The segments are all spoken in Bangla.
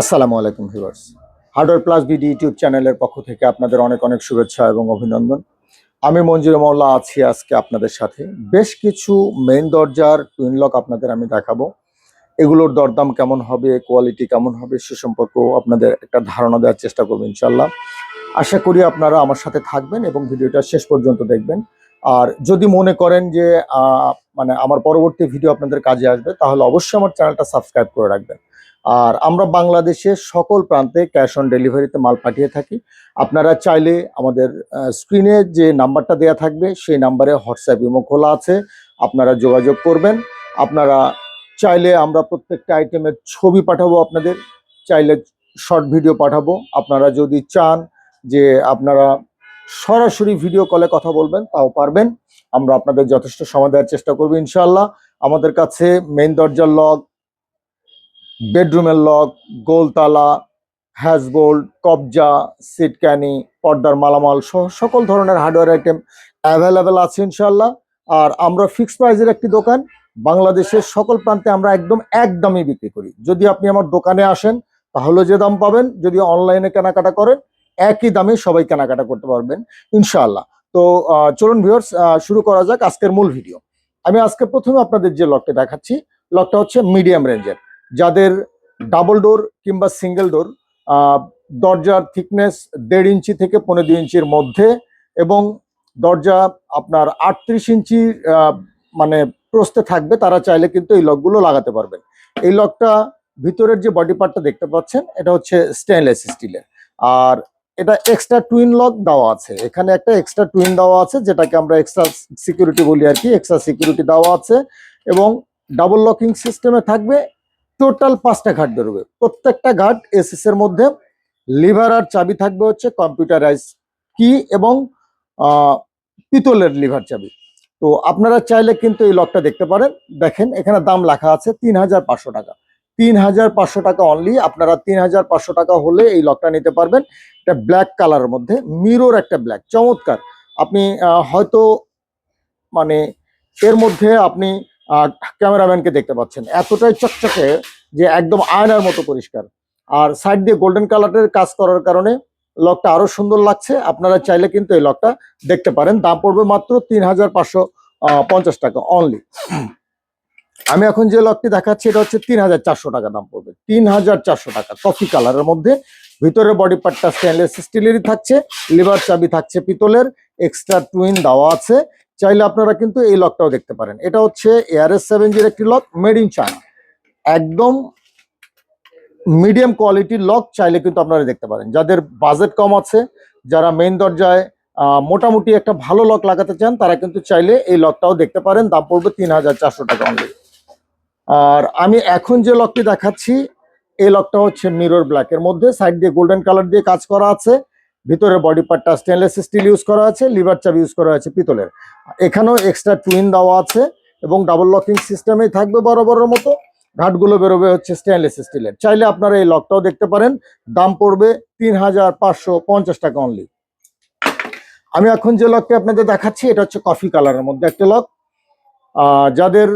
আসসালামু আলাইকুম viewers. Hardware plus BD YouTube চ্যানেলের পক্ষ থেকে আপনাদের অনেক অনেক শুভেচ্ছা এবং অভিনন্দন। আমি মঞ্জুর মোল্লা আছি আজকে আপনাদের সাথে। বেশ কিছু মেইন দরজার টুইন লক আপনাদের আমি দেখাবো। এগুলোর দরদাম কেমন হবে কোয়ালিটি কেমন হবে, সে সম্পর্কেও আপনাদের একটা ধারণা দেওয়ার চেষ্টা করব ইনশাল্লাহ আশা করি আপনারা আমার সাথে থাকবেন এবং ভিডিওটা শেষ পর্যন্ত দেখবেন। আর যদি মনে করেন যে মানে আমার পরবর্তী ভিডিও আপনাদের কাজে আসবে, তাহলে অবশ্যই আমার চ্যানেলটা সাবস্ক্রাইব করে রাখবেন। আর আমরা বাংলাদেশের সকল প্রান্তে ক্যাশ অন ডেলিভারিতে মাল পাঠিয়ে থাকি। আপনারা চাইলে আমাদের স্ক্রিনে যে নাম্বারটা দেয়া থাকবে, সেই নাম্বারে হোয়াটসঅ্যাপ ইমো খোলা আছে। আপনারা যোগাযোগ করবেন। আপনারা চাইলে আমরা প্রত্যেকটা আইটেমের ছবি পাঠাবো আপনাদের। চাইলে শর্ট ভিডিও পাঠাবো। আপনারা যদি চান যে আপনারা সরাসরি ভিডিও কলে কথা বলবেন, তাও পারবেন। আমরা আপনাদের যথেষ্ট সময় দেওয়ার চেষ্টা করব ইনশাল্লাহ আমাদের কাছে মেইন দরজার লক বেডরুমের লক, গোলতালা হ্যাজবোল্ড কবজা সিটক্যানি পর্দার মালামাল সহ সকল ধরনের হার্ডওয়্যার আইটেম অ্যাভেলেবেল আছে ইনশাল্লাহ আর আমরা ফিক্সড প্রাইজের একটি দোকান বাংলাদেশের সকল প্রান্তে আমরা একদম একদমই বিক্রি করি। যদি আপনি আমার দোকানে আসেন, তাহলে যে দাম পাবেন, যদি অনলাইনে কেনাকাটা করেন, একই দামে সবাই কেনাকাটা করতে পারবেন ইনশাআল্লাহ। তো চলুন ভিউয়ার্স শুরু করা যাক আজকের মূল ভিডিও। আমি আজকে প্রথমে আপনাদের যে লকটা দেখাচ্ছি, লকটা হচ্ছে মিডিয়াম রেঞ্জের। যাদের ডাবল ডোর কিংবা সিঙ্গেল ডোর দরজার থিকনেস দেড় ইঞ্চি থেকে পনেরো ইঞ্চির মধ্যে এবং দরজা আপনার আটত্রিশ ইঞ্চি মানে প্রস্তে থাকবে, তারা চাইলে কিন্তু এই লকগুলো লাগাতে পারবেন। এই লকটা ভিতরের যে বডি পার্টটা দেখতে পাচ্ছেন, এটা হচ্ছে স্টেনলেস স্টিলের আর এটা এক্সট্রা টুইন লক দেওয়া আছে। এখানে একটা এক্সট্রা টুইন দেওয়া আছে, যেটাকে আমরা এক্সট্রা সিকিউরিটি বলি আর কি এক্সট্রা সিকিউরিটি দেওয়া আছে এবং ডাবল লকিং সিস্টেমে থাকবে টোটাল পাঁচটা ঘাট বেরোবে। প্রত্যেকটা ঘাট এসএস এর মধ্যে লিভার আর চাবি থাকবে হচ্ছে কম্পিউটারাইজ কি এবং পিতলের লিভার চাবি। তো আপনারা চাইলে কিন্তু এই লকটা দেখতে পারেন। দেখেন, এখানে দাম লেখা আছে তিন হাজার পাঁচশো টাকা। তিন হাজার পাঁচশো টাকা অনলি আপনারা তিন হাজার পাঁচশো টাকা হলে এই লকটা নিতে পারবেন। এটা ব্ল্যাক কালারের মধ্যে মিরর একটা ব্ল্যাক চমৎকার। আপনি হয়তো মানে এর মধ্যে আপনি ক্যামেরাম্যানকে দেখতে পাচ্ছেন। এতটাই চকচকে যে একদম আয়নার মতো পরিষ্কার। আর সাইড দিয়ে গোল্ডেন কালারের কাজ করার কারণে লকটা আরও সুন্দর লাগছে। আপনারা চাইলে কিন্তু এই লকটা দেখতে পারেন। দাম পড়বে মাত্র তিন হাজার পাঁচশো পঞ্চাশ টাকা অনলি আমি এখন যে লকটি দেখাচ্ছি, এটা হচ্ছে তিন হাজার চারশো টাকা দাম পড়বে। তিন হাজার চারশো টাকা। কফি কালারের মধ্যে ভিতরে বডি পার্টটা স্টেনলেস স্টিলেরই থাকছে লিভার চাবি থাকছে পিতলের এক্সট্রা টুইন দেওয়া আছে। চাইলে আপনারা কিন্তু এই লকটাও দেখতে পারেন। এটা হচ্ছে এআরএস সেভেন জির একটি লক মেড ইন চায়না একদম মিডিয়াম কোয়ালিটির লক চাইলে কিন্তু আপনারা দেখতে পারেন। যাদের বাজেট কম আছে, যারা মেইন দরজায় মোটামুটি একটা ভালো লক লাগাতে চান, তারা কিন্তু চাইলে এই লকটাও দেখতে পারেন। দাম পড়বে তিন হাজার চারশো টাকা অনলি আর আমি এখন যে লকটি দেখাচ্ছি, এই লকটা হচ্ছে মিরর ব্ল্যাক এর মধ্যে। সাইড দিয়ে গোল্ডেন কালার দিয়ে কাজ করা আছে। ভিতরে বডি পার্টটা স্টেনলেস স্টিল ইউজ করা আছে লিভার চাবি ইউজ করা আছে পিতলের। এখানেও এক্সট্রা টুইন দেওয়া আছে এবং ডাবল লকিং সিস্টেমেই থাকবে বরাবরের মতো। ঘাটগুলো বেরোবে হচ্ছে স্টেনলেস স্টিলের চাইলে আপনারা এই লকটাও দেখতে পারেন। দাম পড়বে তিন হাজার পাঁচশো পঞ্চাশ টাকা অনলি আমি এখন যে লকটি আপনাদের দেখাচ্ছি, এটা হচ্ছে কফি কালারের মধ্যে একটা লক যাদের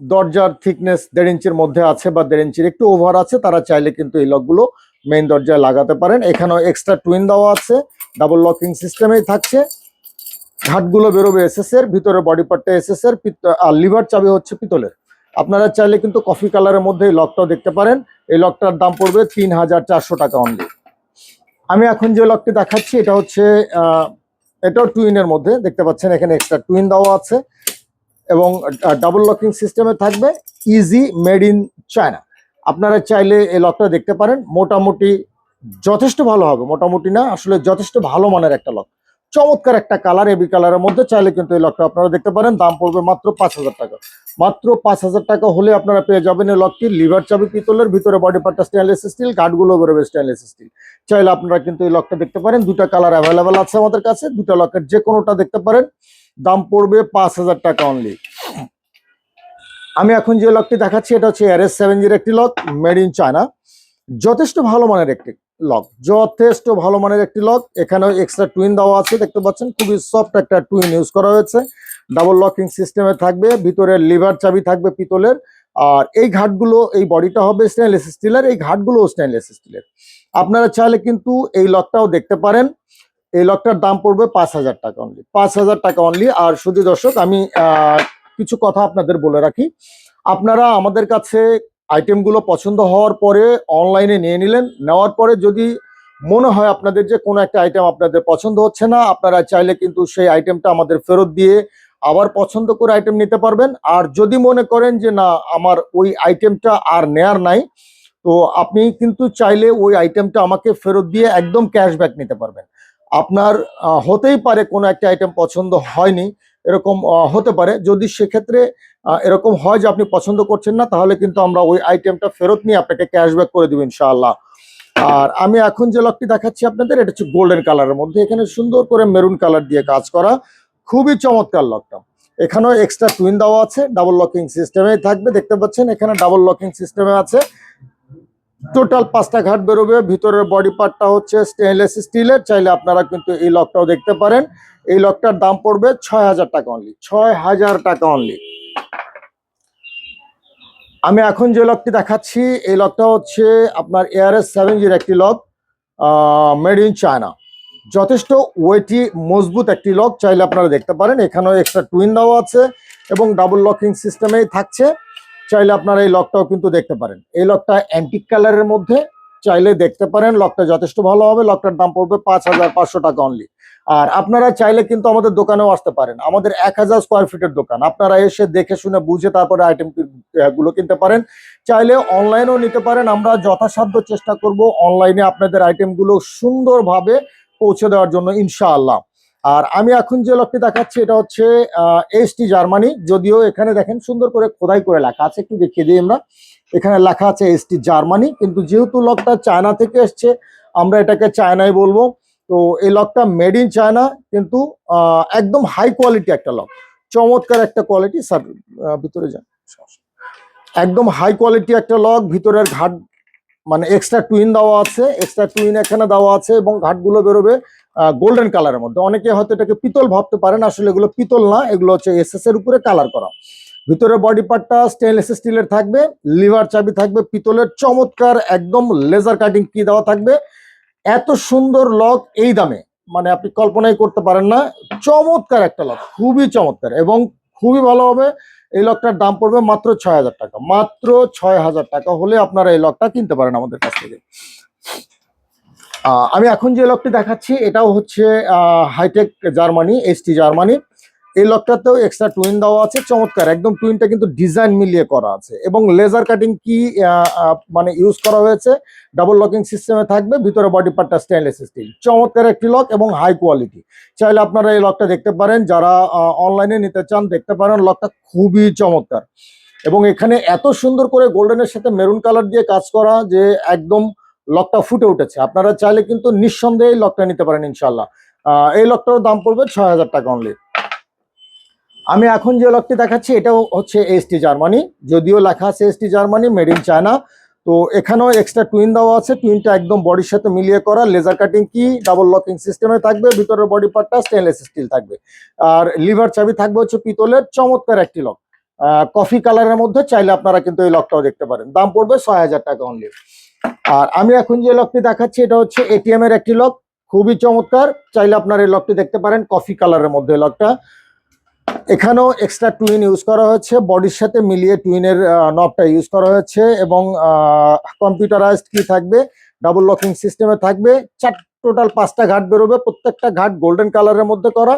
দরজার থিকনেস দেড় ইঞ্চির মধ্যে আছে বা দেড় ইঞ্চির একটু ওভার আছে, তারা চাইলে কিন্তু এই লকগুলো মেইন দরজায় লাগাতে পারেন। এখানেও এক্সট্রা টুইন দেওয়া আছে। ডাবল লকিং সিস্টেমেই থাকছে। ঘাটগুলো বেরোবে এসএস এর, ভিতরে বডি পার্টটা এসএস এর, পিত- আর লিভার চাবি হচ্ছে পিতলের। আপনারা চাইলে কিন্তু কফি কালারের মধ্যে এই লকটাও দেখতে পারেন। এই লকটার দাম পড়বে তিন হাজার চারশো টাকা অনলি আমি এখন যে লকটি দেখাচ্ছি, এটা হচ্ছে এটাও টুইনের মধ্যে। দেখতে পাচ্ছেন, এখানে এক্সট্রা টুইন দেওয়া আছে। এবং ডাবল লকিং সিস্টেমে থাকবে। ইজি মেড ইন চায়না আপনারা চাইলে এই লকটা দেখতে পারেন। মোটামুটি যথেষ্ট ভালো হবে। মোটামুটি না, আসলে যথেষ্ট ভালো মানের একটা লক। চমৎকার একটা কালার, এবি কালারের মধ্যে চাইলে কিন্তু এই লকটা আপনারা দেখতে পারেন। দাম পড়বে মাত্র পাঁচ হাজার টাকা। মাত্র পাঁচ হাজার টাকা হলে আপনারা পেয়ে যাবেন এই লকটি। লিভার চাবি, পিতলের ভিতরে বডি পার্টটা স্টেনলেস স্টিল গার্ডগুলো বেরোবে স্টেনলেস স্টিল চাইলে আপনারা কিন্তু এই লকটা দেখতে পারেন। দুটা কালার অ্যাভেলেবেল আছে আমাদের কাছে। দুটা লকের যে কোনোটা দেখতে পারেন। দাম পড়বে পাঁচ হাজার টাকা অনলি আমি এখন যে লকটি দেখাচ্ছি, এটা হচ্ছে এর এস সেভেন জির একটি লক মেড ইন চায়না যথেষ্ট ভালো মানের একটি লক যথেষ্ট ভালো মানের একটি লক এখানেও এক্সট্রা টুইন দেওয়া আছে, দেখতে পাচ্ছেন? খুবই সফট একটা টুইন ইউজ করা হয়েছে। ডাবল লকিং সিস্টেমে থাকবে, ভিতরে লিভার চাবি থাকবে পিতলের। আর এই ঘাটগুলো, এই বডিটা হবে স্টেনলেস স্টিলের এই ঘাটগুলো স্টেনলেস স্টিলের আপনারা চাইলে কিন্তু এই লকটাও দেখতে পারেন। এই লকটার দাম পড়বে পাঁচ হাজার টাকা অনলি পাঁচ হাজার টাকা অনলি আর শুধু দর্শক, আমি কিছু কথা আপনাদের বলে রাখি। আপনারা আমাদের কাছে আইটেমগুলো পছন্দ হওয়ার পরে অনলাইনে নিয়ে নিলেন। নেওয়ার পরে যদি মনে হয় আপনাদের যে কোনো একটা আইটেম আপনাদের পছন্দ হচ্ছে না, আপনারা চাইলে কিন্তু সেই আইটেমটা আমাদের ফেরত দিয়ে আবার পছন্দ করে আইটেম নিতে পারবেন। আর যদি মনে করেন যে না, আমার ওই আইটেমটা আর নেয়ার নাই, তো আপনি কিন্তু চাইলে ওই আইটেমটা আমাকে ফেরত দিয়ে একদম ক্যাশব্যাক নিতে পারবেন। আপনার হতেই পারে কোনো একটা আইটেম পছন্দ হয়নি এরকম হতে পারে। যদি সেক্ষেত্রে এরকম হয় যে আপনি পছন্দ করছেন না, তাহলে কিন্তু আমরা ওই আইটেমটা ফেরত নিয়ে আপনাকে ক্যাশব্যাক করে দেবো ইনশাআল্লাহ। আর আমি এখন যে লকটি দেখাচ্ছি আপনাদের, এটা হচ্ছে গোল্ডেন কালারের মধ্যে। এখানে সুন্দর করে মেরুন কালার দিয়ে কাজ করা খুবই চমৎকার লকটা এখানেও এক্সট্রা টুইন দেওয়া আছে ডাবল লকিং সিস্টেমে থাকবে। দেখতে পাচ্ছেন, এখানে ডাবল লকিং সিস্টেমে আছে। টোটাল পাঁচটা ঘাট বেরোবে। ভিতরের বডি পার্টটা হচ্ছে স্টেনলেস স্টিলের চাইলে আপনারা কিন্তু এই লকটাও দেখতে পারেন। এই লকটার দাম পড়বে ছয় হাজার টাকা অনলি ছয় হাজার টাকা অনলি আমি এখন যে লকটি দেখাচ্ছি, এই লকটা হচ্ছে আপনার এআরএস সেভেন জির একটি লক মেড ইন চায়না যথেষ্ট ওয়েটি মজবুত একটি লক চাইলে আপনারা দেখতে পারেন, এখানেও এক্সট্রা টুইন দেওয়া আছে এবং ডাবল লকিং সিস্টেমেই থাকছে। চাইলে আপনারা এই লকটাও কিন্তু দেখতে পারেন। এই লকটা অ্যান্টিক কালারের মধ্যে চাইলে দেখতে পারেন। লকটা যথেষ্ট ভালো হবে। লকটার দাম পড়বে পাঁচ হাজার পাঁচশো টাকা অনলি আর আপনারা চাইলে কিন্তু আমাদের দোকানেও আসতে পারেন। আমাদের এক হাজার স্কোয়ার ফিটের দোকান। আপনারা এসে দেখে শুনে বুঝে তারপরে আইটেমগুলো কিনতে পারেন। চাইলে অনলাইনেও নিতে পারেন। আমরা যথাসাধ্য চেষ্টা করব অনলাইনে আপনাদের আইটেমগুলো সুন্দরভাবে পৌঁছে দেওয়ার জন্য, ইনশাআল্লাহ। আর আমি এখন যে লকটি দেখাচ্ছি, এটা হচ্ছে এসটি জার্মানি। যদিও এখানে দেখেন সুন্দর করে খোদাই করে লেখা আছে, একটু দেখিয়ে দিই আমরা। এখানে লেখা আছে এসটি জার্মানি, কিন্তু যেহেতু লকটা চায়না থেকে এসছে, আমরা এটাকে চায়নায় বলব। তো এই লকটা মেড ইন চায়না, কিন্তু একদম হাই কোয়ালিটি একটা লক। চমৎকার একটা কোয়ালিটি, স্যার ভিতরে যান। একদম হাই কোয়ালিটি একটা লক, ভিতরের ঘাট মানে এক্সট্রা টুইন দেওয়া আছে, এক্সট্রা টুইন এখানে দেওয়া আছে এবং ঘাটগুলো বেরোবে গোল্ডেন কালারের মধ্যে। অনেকে হয়তো এটাকে পিতল ভাবতে পারেন, আসলে এগুলো পিতল না, এগুলো হচ্ছে এসএস এর উপরে কালার করা। ভিতরে বডি পার্টটা স্টেনলেস স্টিলের থাকবে লিভার চাবি থাকবে, পিতলের চমৎকার একদম লেজার কাটিং কি দেওয়া থাকবে? এত সুন্দর লক এই দামে। মানে আপনি কল্পনাই করতে পারেন না, চমৎকার একটা লক খুবই চমৎকার এবং খুবই ভালো হবে। এই লকটার দাম পড়বে মাত্র ছয় হাজার টাকা। মাত্র ছয় হাজার টাকা হলে আপনারা এই লকটা কিনতে পারেন আমাদের কাছ থেকে। আমি এখন যে লকটি দেখাচ্ছি, এটাও হচ্ছে হাইটেক জার্মানি এসটি জার্মানি। এই লকটাতেও এক্সট্রা টুইন দেওয়া আছে, চমৎকার। একদম টুইনটা কিন্তু ডিজাইন মিলিয়ে করা আছে। এবং লেজার কাটিং কি মানে ইউজ করা হয়েছে ডাবল লকিং সিস্টেমে থাকবে, ভিতরে বডি পার্টটা স্টেনলেস স্টিল চমৎকার একটি লক এবং হাই কোয়ালিটি চাইলে আপনারা এই লকটা দেখতে পারেন, যারা অনলাইনে নিতে চান, দেখতে পারেন লকটা খুবই চমৎকার। এবং এখানে এত সুন্দর করে গোল্ডেনের সাথে মেরুন কালার দিয়ে কাজ করা, যে একদম লকটা ফুটে উঠেছে। আপনারা চাইলে কিন্তু নিঃসন্দেহে এই লকটা নিতে পারেন ইনশাল্লাহ এই লকটার দাম পড়বে ছয় হাজার টাকা অনলি আমি এখন যে লকটি দেখাচ্ছি, এটাও হচ্ছে এসটি জার্মানি। যদিও লেখা আছে ST Germany made in China তো এখানেও এক্সট্রা টুইন দেওয়া আছে। টুইনটা একদম বডির সাথে মিলিয়ে করা। লেজার কাটিং কি ডাবল লকিং সিস্টেমে থাকবে। ভিতরের বডি পার্টটা স্টেনলেস স্টিল থাকবে। আর লিভার চাবি থাকবে হচ্ছে পিতলের। চমৎকার একটি লক কফি কালারের মধ্যে চাইলে আপনারা কিন্তু এই লকটাও দেখতে পারেন। দাম পড়বে ছয় হাজার টাকা অনলি আর আমি এখন যে লকটি দেখাচ্ছি, এটা হচ্ছে এটিএম এর একটি লক খুবই চমৎকার। চাইলে আপনার এই লকটি দেখতে পারেন কফি কালারের মধ্যে লকটা এখানেও এক্সট্রা টুইন ইউজ করা হয়েছে। বডির সাথে মিলিয়ে টুইনের নবটা ইউজ করা হয়েছে এবং কম্পিউটারাইজড কি থাকবে? ডাবল লকিং সিস্টেমে থাকবে। চার টোটাল পাঁচটা ঘাট বেরোবে। প্রত্যেকটা ঘাট গোল্ডেন কালারের মধ্যে করা।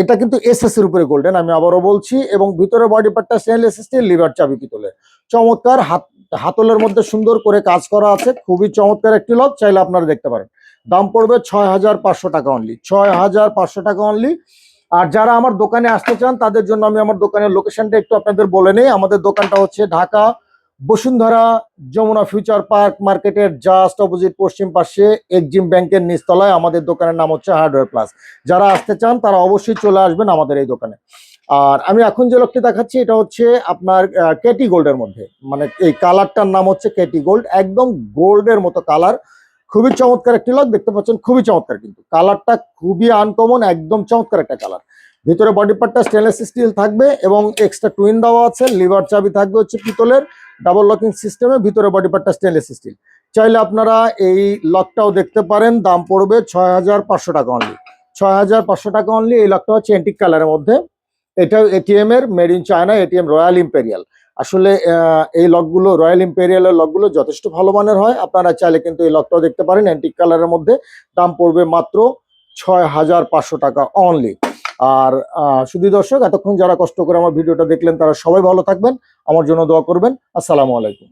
এটা কিন্তু এসএস এর উপরে গোল্ডেন আমি আবারও বলছি। এবং ভিতরে বডি পার্টটা স্টেনলেস স্টিল লিভার চাবি পিতলে চমৎকার। হাত হাতলের মধ্যে সুন্দর করে কাজ করা আছে। খুবই চমৎকার একটি লক, চাইলে আপনারা দেখতে পারেন। দাম পড়বে ছয় হাজার পাঁচশো টাকা অনলি ছয় হাজার পাঁচশো টাকা অনলি আর যারা আমার দোকানে আসতে চান, তাদের জন্য আমি আমার দোকানের লোকেশনটা একটু আপনাদের বলে নেই। আমাদের দোকানটা হচ্ছে ঢাকা বসুন্ধরা যমুনা ফিউচার পার্ক মার্কেটের জাস্ট অপোজিট পশ্চিম পাশে এক্সিম ব্যাংকের নিচতলায়। আমাদের দোকানের নাম হচ্ছে হার্ডওয়্যার প্লাস। যারা আসতে চান, তারা অবশ্যই চলে আসবেন আমাদের এই দোকানে। আর আমি এখন যে লোকটি দেখাচ্ছি, এটা হচ্ছে আপনার কেটি গোল্ডের মধ্যে। মানে এই কালারটার নাম হচ্ছে কেটি গোল্ড একদম গোল্ডের মতো কালার। খুবই চমৎকার একটি লক দেখতে পাচ্ছেন, খুবই চমৎকার কিন্তু। কালারটা খুবই আনকমন একদম চমৎকার একটা কালার। ভিতরে বডি পার্টটা স্টেনলেস স্টিল থাকবে এবং এক্সট্রা টুইন দেওয়া আছে লিভার চাবি থাকবে হচ্ছে পিতলের ডাবল লকিং সিস্টেমে ভিতরে বডি পার্টটা স্টেনলেস স্টিল চাইলে আপনারা এই লকটাও দেখতে পারেন, দাম পড়বে ছয় হাজার পাঁচশো টাকা অনলি ছয় হাজার পাঁচশো টাকা অনলি এই লকটা হচ্ছে এন্টিক কালারের মধ্যে। এটা এটিএম এর made in China ATM Royal Imperial আসলে এই লকগুলো রয়্যাল ইম্পেরিয়ালের লকগুলো যথেষ্ট ভালো মানের হয়। আপনারা চাইলে কিন্তু এই লকটাও দেখতে পারেন অ্যান্টিক কালারের মধ্যে। দাম পড়বে মাত্র ছয় হাজার পাঁচশো টাকা অনলি আর শুধু দর্শক, এতক্ষণ যারা কষ্ট করে আমার ভিডিওটা দেখলেন, তারা সবাই ভালো থাকবেন। আমার জন্য দোয়া করবেন। আসসালামু আলাইকুম।